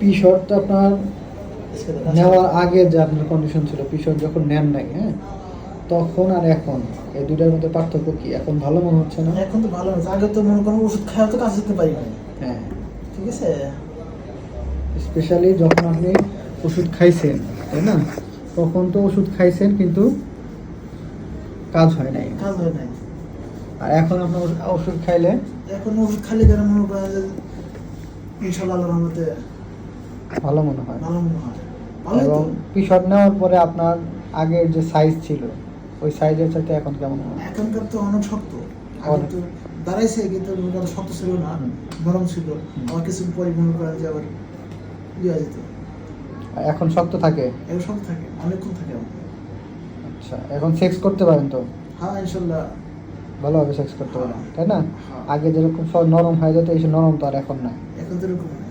পিশর তো আপনার নেওয়ার আগে যে আপনার কন্ডিশন ছিল পিশর যখন নেন নাই হ্যাঁ তখন আর এখন? এই দুইটার মধ্যে পার্থক্য কি? এখন ভালো মনে হচ্ছে না? এখন তো ভালো হয়েছে। আগে তো মনে করেন ওষুধ খাওয়া তো কাজ করতে পারি না হ্যাঁ। ঠিক আছে? স্পেশালি যখন আপনি ওষুধ খাইছেন তাই না? তখন তো ওষুধ খাইছেন কিন্তু কাজ হয় নাই। কাজ হয় নাই। আর এখন আপনার ওষুধ খাইলে? এখন ওষুধ খালি করে মনে করেন ইনশাল্লাহ আল্লাহর রহমতে ভালো মনে হয়। ভালো মনে হয়। এবং পিশট নেওয়ার পরে আপনার আগের যে সাইজ ছিল ওই সাইজের চাইতে এখন কেমন মনে হয়? এখনকার তো অনেক শক্ত। দাঁড়াইছে কিন্তু শক্ত ছিল না। নরম ছিল। আবার কিছু পরে মনে করেন যে আবার ইয়ে যেত। এখন শক্ত থাকে? এগুলো শক্ত থাকে অনেকক্ষণ থাকে আচ্ছা এখন সেক্স করতে পারেন তো? হ্যাঁ ইনশাল্লাহ। ভালোভাবে সেক্স করতে পারেন তাই না? হ্যাঁ। আগে যেরকম সব নরম হয়ে যেত এই নরম তো আর এখন নাই। এখন তো এরকম না।